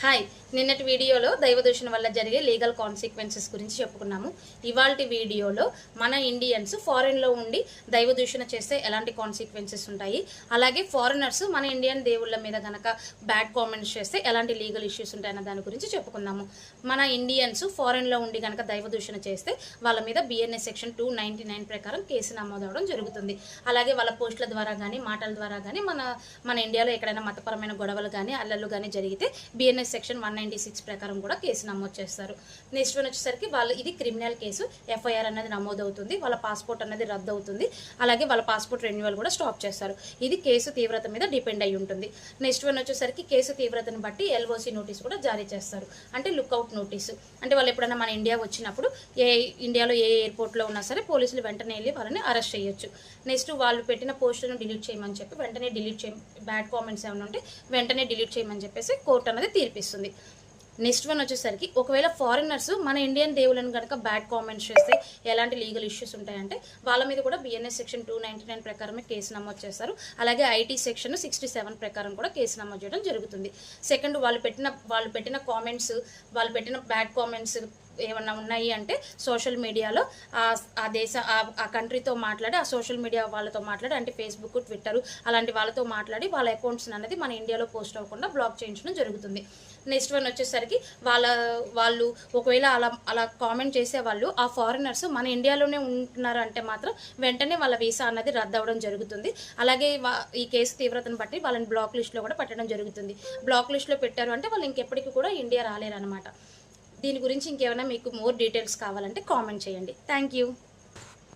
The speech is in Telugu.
はい。నిన్నటి వీడియోలో దైవదూషణ వల్ల జరిగే లీగల్ కాన్సిక్వెన్సెస్ గురించి చెప్పుకున్నాము. ఇవాళ వీడియోలో మన ఇండియన్స్ ఫారెన్లో ఉండి దైవదూషణ చేస్తే ఎలాంటి కాన్సిక్వెన్సెస్ ఉంటాయి? అలాగే ఫారినర్స్ మన ఇండియన్ దేవుళ్ళ మీద కనుక బ్యాడ్ కామెంట్స్ చేస్తే ఎలాంటి లీగల్ ఇష్యూస్ ఉంటాయన్న దాని గురించి చెప్పుకుందాము మన ఇండియన్స్ ఫారెన్లో ఉండి కనుక దైవదూషణ చేస్తే వాళ్ళ మీద BNS section two ninety nine ప్రకారం కేసు నమోదవడం జరుగుతుంది. అలాగే వాళ్ళ పోస్టుల ద్వారా కానీ మాటల ద్వారా కానీ మన మన ఇండియాలో ఎక్కడైనా మతపరమైన గొడవలు కానీ అల్లలు కానీ జరిగితే BNS section one ninety six ప్రకారం కూడా కేసు నమోదు చేస్తారు. నెక్స్ట్ వన్ వచ్చేసరికి వాళ్ళు ఇది క్రిమినల్ కేసు. ఎఫ్ఐఆర్ అనేది నమోదు అవుతుంది వాళ్ళ పాస్పోర్ట్ అనేది రద్దు అవుతుంది అలాగే వాళ్ళ పాస్పోర్ట్ రెన్యువల్ కూడా స్టాప్ చేస్తారు. ఇది కేసు తీవ్రత మీద డిపెండ్ అయి ఉంటుంది. నెక్స్ట్ వన్ వచ్చేసరికి కేసు తీవ్రతను బట్టి ఎల్ఓసి నోటీస్ కూడా జారీ చేస్తారు. అంటే లుక్అవుట్ నోటీసు. అంటే వాళ్ళు ఎప్పుడైనా మన ఇండియా వచ్చినప్పుడు ఏ ఇండియాలో ఏ ఎయిర్పోర్ట్లో ఉన్నా సరే పోలీసులు వెంటనే వెళ్ళి వాళ్ళని అరెస్ట్ చేయొచ్చు. నెక్స్ట్ వాళ్ళు పెట్టిన పోస్టులను డిలీట్ చేయమని చెప్పి వెంటనే డిలీట్ చేయ బ్యాడ్ కామెంట్స్ ఏమైనా ఉంటే వెంటనే డిలీట్ చేయమని చెప్పేసి కోర్టు అనేది తీర్పిస్తుంది. నెక్స్ట్ వన్ వచ్చేసరికి ఒకవేళ ఫారినర్స్ మన ఇండియన్ దేవులను కనుక బ్యాడ్ కామెంట్స్ చేస్తే ఎలాంటి లీగల్ ఇష్యూస్ ఉంటాయంటే వాళ్ళ మీద కూడా BNS section two ninety nine ప్రకారమే కేసు నమోదు చేస్తారు. అలాగే ఐటీ సెక్షన్ సిక్స్టీ సెవెన్ ప్రకారం కూడా కేసు నమోదు చేయడం జరుగుతుంది. సెకండ్ వాళ్ళు పెట్టిన వాళ్ళు పెట్టిన కామెంట్స్ వాళ్ళు పెట్టిన బ్యాడ్ కామెంట్స్ ఏమన్నా ఉన్నాయి అంటే సోషల్ మీడియాలో ఆ- ఆ దేశ ఆ- కంట్రీతో మాట్లాడి ఆ సోషల్ మీడియా వాళ్ళతో మాట్లాడి అంటే ఫేస్బుక్ ట్విట్టర్ అలాంటి వాళ్ళతో మాట్లాడి వాళ్ళ అకౌంట్స్ అనేది మన ఇండియాలో పోస్ట్ అవ్వకుండా బ్లాక్ చేయించడం జరుగుతుంది. నెక్స్ట్ వన్ వచ్చేసరికి వాళ్ళ వాళ్ళు ఒకవేళ అలా అలా కామెంట్ చేసే వాళ్ళు ఆ ఫారినర్స్ మన ఇండియాలోనే ఉంటున్నారు అంటే మాత్రం వెంటనే వాళ్ళ వీసా అన్నది రద్దు అవ్వడం జరుగుతుంది. అలాగే వా- ఈ కేసు తీవ్రతను బట్టి వాళ్ళని బ్లాక్ లిస్ట్లో కూడా పెట్టడం జరుగుతుంది. బ్లాక్ లిస్ట్లో పెట్టారు అంటే వాళ్ళు ఇంకెప్పటికీ కూడా ఇండియా రాలేరు అనమాట దీని గురించి ఇంకేమైనా మీకు మోర్ డీటెయిల్స్ కావాలంటే కామెంట్ చేయండి. Thank you